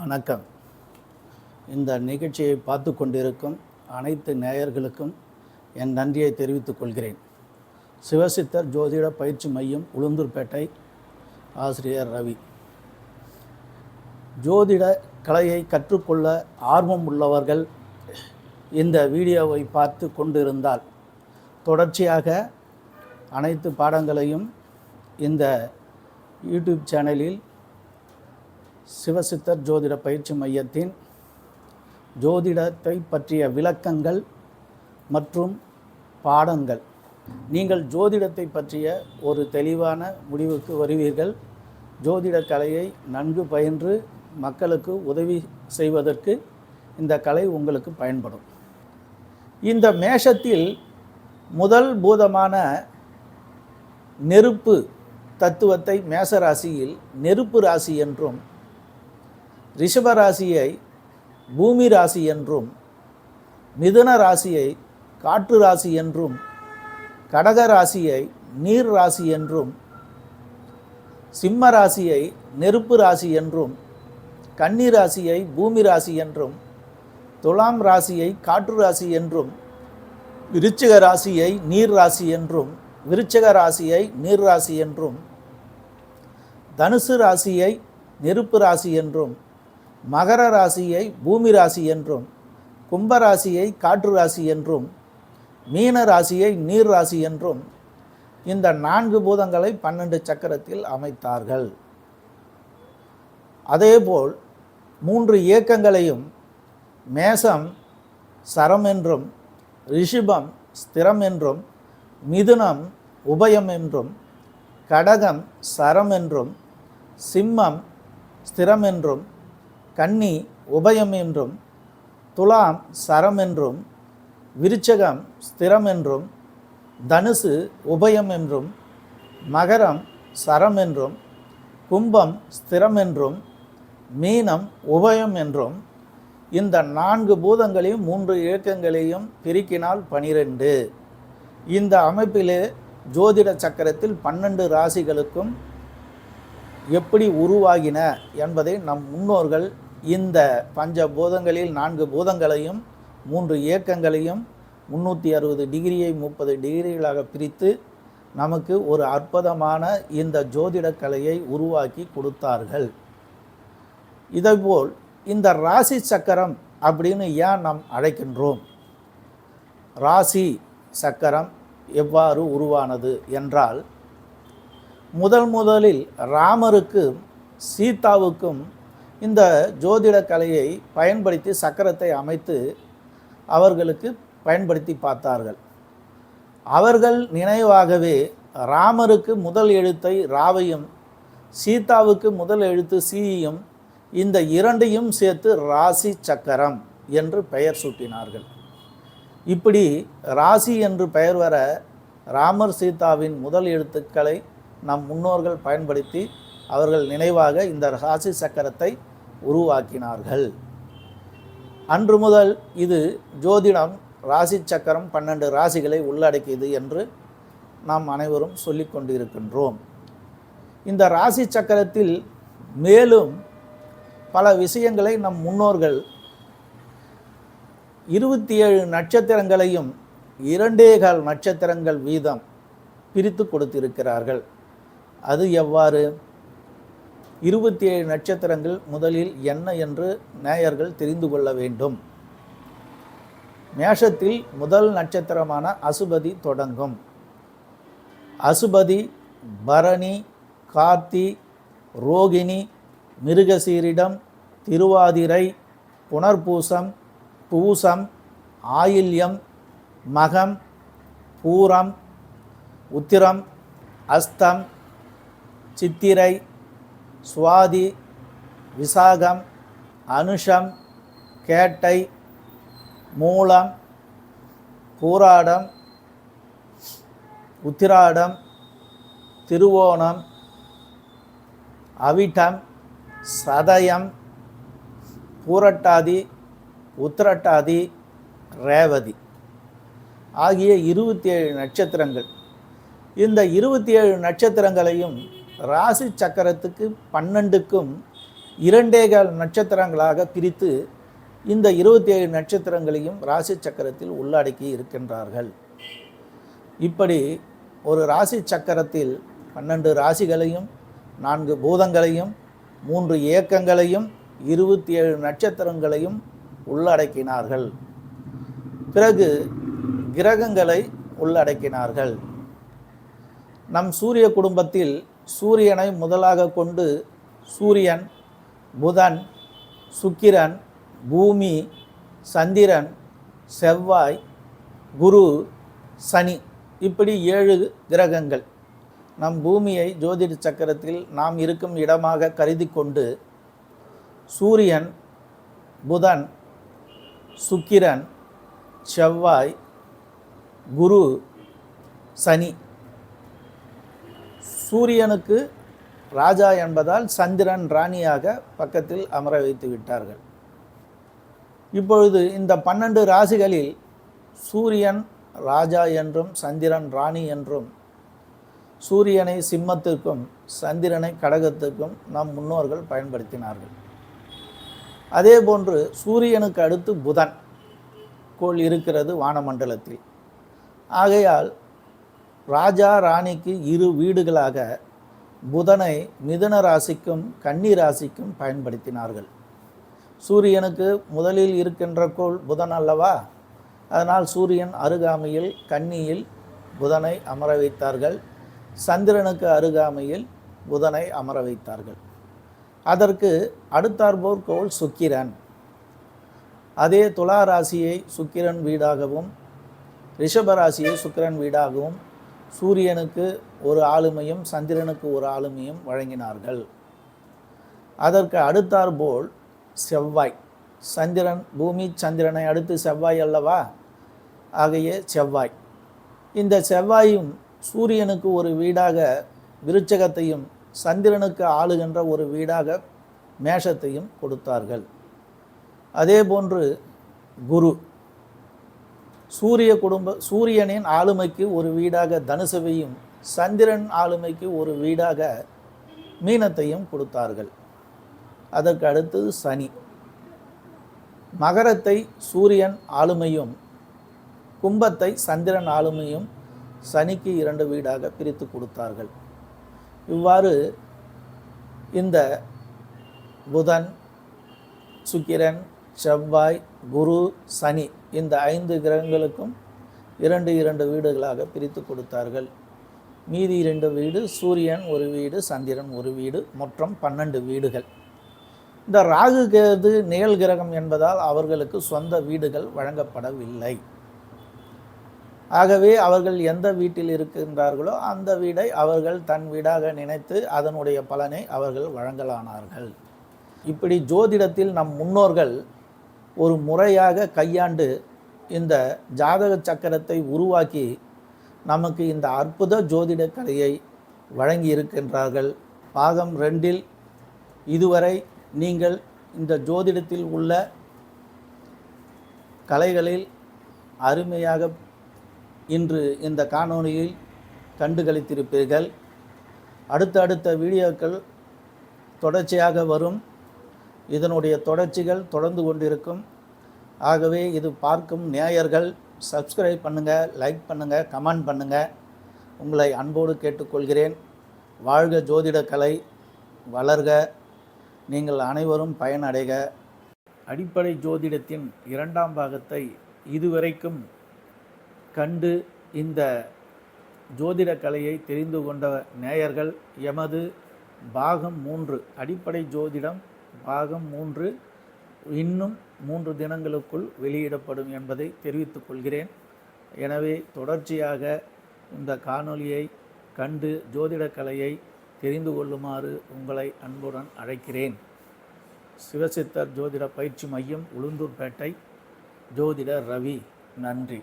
வணக்கம். இந்த நிகழ்ச்சியை பார்த்து கொண்டிருக்கும் அனைத்து நேயர்களுக்கும் என் நன்றியை தெரிவித்துக் கொள்கிறேன். சிவசித்தர் ஜோதிட பயிற்சி மையம் உளுந்தூர்பேட்டை ஆசிரியர் ரவி. ஜோதிட கலையை கற்றுக்கொள்ள ஆர்வம் உள்ளவர்கள் இந்த வீடியோவை பார்த்து கொண்டிருந்தால் தொடர்ச்சியாக அனைத்து பாடங்களையும் இந்த யூடியூப் சேனலில் சிவசித்தர் ஜோதிட பயிற்சி மையத்தின் ஜோதிடத்தை பற்றிய விளக்கங்கள் மற்றும் பாடங்கள். நீங்கள் ஜோதிடத்தை பற்றிய ஒரு தெளிவான முடிவுக்கு வருவீர்கள். ஜோதிட கலையை நன்கு பயின்று மக்களுக்கு உதவி செய்வதற்கு இந்த கலை உங்களுக்கு பயன்படும். இந்த மேஷத்தில் முதல் பூதமான நெருப்பு தத்துவத்தை மேச ராசியில் நெருப்பு ராசி என்றும் ரிஷப ராசியை பூமி ராசி என்றும் மிதுன ராசியை காற்று ராசி என்றும் கடக ராசியை நீர் ராசி என்றும் சிம்ம ராசியை நெருப்பு ராசி என்றும் கன்னி ராசியை பூமி ராசி என்றும் துலாம் ராசியை காற்று ராசி என்றும் விருச்சிக ராசியை நீர் ராசி என்றும் விருச்சிக ராசியை நீர் ராசி என்றும் தனுசு ராசியை நெருப்பு ராசி என்றும் மகர ராசியை பூமி ராசி என்றும் கும்ப ராசியை காற்று ராசி என்றும் மீன ராசியை நீர் ராசி என்றும் இந்த நான்கு பூதங்களை பன்னெண்டு சக்கரத்தில் அமைத்தார்கள். அதேபோல் மூன்று இயக்கங்களையும் மேசம் சரம் என்றும் ரிஷிபம் ஸ்திரம் என்றும் மிதுனம் உபயம் என்றும் கடகம் சரம் என்றும் சிம்மம் ஸ்திரம் என்றும் கன்னி உபயம் என்றும் துலாம் சரம் என்றும் விருச்சகம் ஸ்திரம் என்றும் தனுசு உபயம் என்றும் மகரம் சரம் என்றும் கும்பம் ஸ்திரம் என்றும் மீனம் உபயம் என்றும் இந்த நான்கு பூதங்களையும் மூன்று இயக்கங்களையும் பிரிக்கினால் பனிரெண்டு. இந்த அமைப்பிலே ஜோதிட சக்கரத்தில் பன்னெண்டு ராசிகளுக்கும் எப்படி உருவாகின என்பதை நம் முன்னோர்கள் இந்த பஞ்ச பூதங்களில் நான்கு பூதங்களையும் மூன்று இயக்கங்களையும் முந்நூற்றி அறுபது டிகிரியை முப்பது டிகிரிகளாக பிரித்து நமக்கு ஒரு அற்புதமான இந்த ஜோதிடக் கலையை உருவாக்கி கொடுத்தார்கள். இதேபோல் இந்த ராசி சக்கரம் அப்படின்னு ஏன் நாம் அழைக்கின்றோம்? ராசி சக்கரம் எவ்வாறு உருவானது என்றால் முதல் முதலில் ராமருக்கும் சீதாவுக்கும் இந்த ஜோதிட கலையை பயன்படுத்தி சக்கரத்தை அமைத்து அவர்களுக்கு பயன்படுத்தி பார்த்தார்கள். அவர்கள் நினைவாகவே ராமருக்கு முதல் எழுத்தை ராவையும் சீதாவுக்கு முதல் எழுத்து சீயும் இந்த இரண்டையும் சேர்த்து ராசி சக்கரம் என்று பெயர் சூட்டினார்கள். இப்படி ராசி என்று பெயர் வர ராமர் சீதாவின் முதல் எழுத்துக்களை நம் முன்னோர்கள் பயன்படுத்தி அவர்கள் நினைவாக இந்த ராசி சக்கரத்தை உருவாக்கினார்கள். அன்று முதல் இது ஜோதிடம் ராசி சக்கரம் பன்னெண்டு ராசிகளை உள்ளடக்கியது என்று நாம் அனைவரும் சொல்லிக்கொண்டிருக்கின்றோம் இந்த ராசி சக்கரத்தில் மேலும் பல விஷயங்களை நம் முன்னோர்கள் இருபத்தி ஏழு நட்சத்திரங்களையும் இரண்டேகால் நட்சத்திரங்கள் வீதம் பிரித்து கொடுத்திருக்கிறார்கள். அது எவ்வாறு? இருபத்தி ஏழு நட்சத்திரங்கள் முதலில் என்ன என்று நேயர்கள் தெரிந்து கொள்ள வேண்டும். மேஷத்தில் முதல் நட்சத்திரமான அசுபதி தொடங்கும். அசுபதி பரணி கார்த்தி ரோகிணி மிருகசீரிடம் திருவாதிரை புனர்பூசம் பூசம் ஆயில்யம் மகம் பூரம் உத்திரம் அஸ்தம் சித்திரை சுவாதி விசாகம் அனுஷம் கேட்டை மூலம் பூராடம் உத்திராடம் திருவோணம் அவிட்டம் சதயம் பூரட்டாதி உத்திரட்டாதி ரேவதி ஆகிய இருபத்தி ஏழு நட்சத்திரங்கள். இந்த இருபத்தி ஏழு நட்சத்திரங்களையும் ராசி சக்கரத்துக்கு பன்னெண்டுக்கும் இரண்டேகால் நட்சத்திரங்களாக பிரித்து இந்த இருபத்தி ஏழு நட்சத்திரங்களையும் ராசி சக்கரத்தில் உள்ளடக்கி இருக்கின்றார்கள். இப்படி ஒரு ராசி சக்கரத்தில் பன்னெண்டு ராசிகளையும் நான்கு பூதங்களையும் மூன்று இயக்கங்களையும் இருபத்தி ஏழு நட்சத்திரங்களையும் உள்ளடக்கினார்கள். பிறகு கிரகங்களை உள்ளடக்கினார்கள். நம் சூரிய குடும்பத்தில் சூரியனை முதலாக கொண்டு சூரியன் புதன் சுக்கிரன் பூமி சந்திரன் செவ்வாய் குரு சனி இப்படி ஏழு கிரகங்கள். நம் பூமியை ஜோதிட சக்கரத்தில் நாம் இருக்கும் இடமாக கருதி கொண்டு சூரியன் புதன் சுக்கிரன் செவ்வாய் குரு சனி சூரியனுக்கு ராஜா என்பதால் சந்திரன் ராணியாக பக்கத்தில் அமர வைத்து விட்டார்கள். இப்பொழுது இந்த பன்னெண்டு ராசிகளில் சூரியன் ராஜா என்றும் சந்திரன் ராணி என்றும் சூரியனை சிம்மத்திற்கும் சந்திரனை கடகத்துக்கும் நம் முன்னோர்கள் பயன்படுத்தினார்கள். அதே போன்று சூரியனுக்கு அடுத்து புதன் கோள் இருக்கிறது வானமண்டலத்தில். ஆகையால் ராஜா ராணிக்கு இரு வீடுகளாக புதனை மிதுன ராசிக்கும் கன்னி ராசிக்கும் பயன்படுத்தினார்கள். சூரியனுக்கு முதலில் இருக்கின்ற கோள் புதன் அல்லவா? அதனால் சூரியன் அருகாமையில் கன்னியில் புதனை அமர வைத்தார்கள். சந்திரனுக்கு அருகாமையில் புதனை அமர வைத்தார்கள். அதற்கு அடுத்தார்போர் கோள் சுக்கிரன். அதே துலா ராசியை சுக்கிரன் வீடாகவும் ரிஷப ராசியை சுக்கிரன் வீடாகவும் சூரியனுக்கு ஒரு ஆளுமையும் சந்திரனுக்கு ஒரு ஆளுமையும் வழங்கினார்கள். அதற்கு அடுத்தாற்போல் செவ்வாய். சந்திரன் பூமி சந்திரனை அடுத்து செவ்வாய் அல்லவா? ஆகையே செவ்வாய். இந்த செவ்வாயும் சூரியனுக்கு ஒரு வீடாக விருச்சகத்தையும் சந்திரனுக்கு ஆளுகின்ற ஒரு வீடாக மேஷத்தையும் கொடுத்தார்கள். அதே போன்று குரு சூரிய குடும்ப சூரியனின் ஆளுமைக்கு ஒரு வீடாக தனுசுவையும் சந்திரன் ஆளுமைக்கு ஒரு வீடாக மீனத்தையும் கொடுத்தார்கள். அதற்கு அடுத்தது சனி. மகரத்தை சூரியன் ஆளுமையும் கும்பத்தை சந்திரன் ஆளுமையும் சனிக்கு இரண்டு வீடாக பிரித்து கொடுத்தார்கள். இவ்வாறு இந்த புதன் சுக்கிரன் செவ்வாய் குரு சனி இந்த ஐந்து கிரகங்களுக்கும் இரண்டு இரண்டு வீடுகளாக பிரித்து கொடுத்தார்கள். மீதி இரண்டு வீடு சூரியன் ஒரு வீடு சந்திரன் ஒரு வீடு மொத்தம் பன்னெண்டு வீடுகள். இந்த ராகு கேது நிழல் கிரகம் என்பதால் அவர்களுக்கு சொந்த வீடுகள் வழங்கப்படவில்லை. ஆகவே அவர்கள் எந்த வீட்டில் இருக்கின்றார்களோ அந்த வீடை அவர்கள் தன் வீடாக நினைத்து அதனுடைய பலனை அவர்கள் வழங்கலானார்கள். இப்படி ஜோதிடத்தில் நம் முன்னோர்கள் ஒரு முறையாக கையாண்டு இந்த ஜாதக சக்கரத்தை உருவாக்கி நமக்கு இந்த அற்புத ஜோதிட கலையை வழங்கி இருக்கின்றார்கள் பாகம் ரெண்டில் இதுவரை நீங்கள் இந்த ஜோதிடத்தில் உள்ள கலைகளில் அருமையாக இன்று இந்த காணொளியில் கண்டுகளித்திருப்பீர்கள். அடுத்தடுத்த வீடியோக்கள் தொடர்ச்சியாக வரும். இதனுடைய தொடர்ச்சிகள் தொடர்ந்து கொண்டிருக்கும். ஆகவே இது பார்க்கும் நேயர்கள் சப்ஸ்கிரைப் பண்ணுங்கள் லைக் பண்ணுங்கள் கமெண்ட் பண்ணுங்கள் உங்களை அன்போடு கேட்டுக்கொள்கிறேன். வாழ்க ஜோதிடக்கலை வளர்க. நீங்கள் அனைவரும் பயனடைக. அடிப்படை ஜோதிடத்தின் இரண்டாம் பாகத்தை இதுவரைக்கும் கண்டு இந்த ஜோதிட கலையை தெரிந்து கொண்ட நேயர்கள் எமது பாகம் மூன்று அடிப்படை ஜோதிடம் பாகம் மூன்று. இன்னும் மூன்று தினங்களுக்குள் வெளியிடப்படும் என்பதை தெரிவித்துக் கொள்கிறேன். எனவே தொடர்ச்சியாக இந்த காணொளியை கண்டு ஜோதிட கலையை தெரிந்து கொள்ளுமாறு உங்களை அன்புடன் அழைக்கிறேன். சிவசித்தர் ஜோதிட பயிற்சி மையம் உளுந்தூர்பேட்டை. ஜோதிடர் ரவி நன்றி.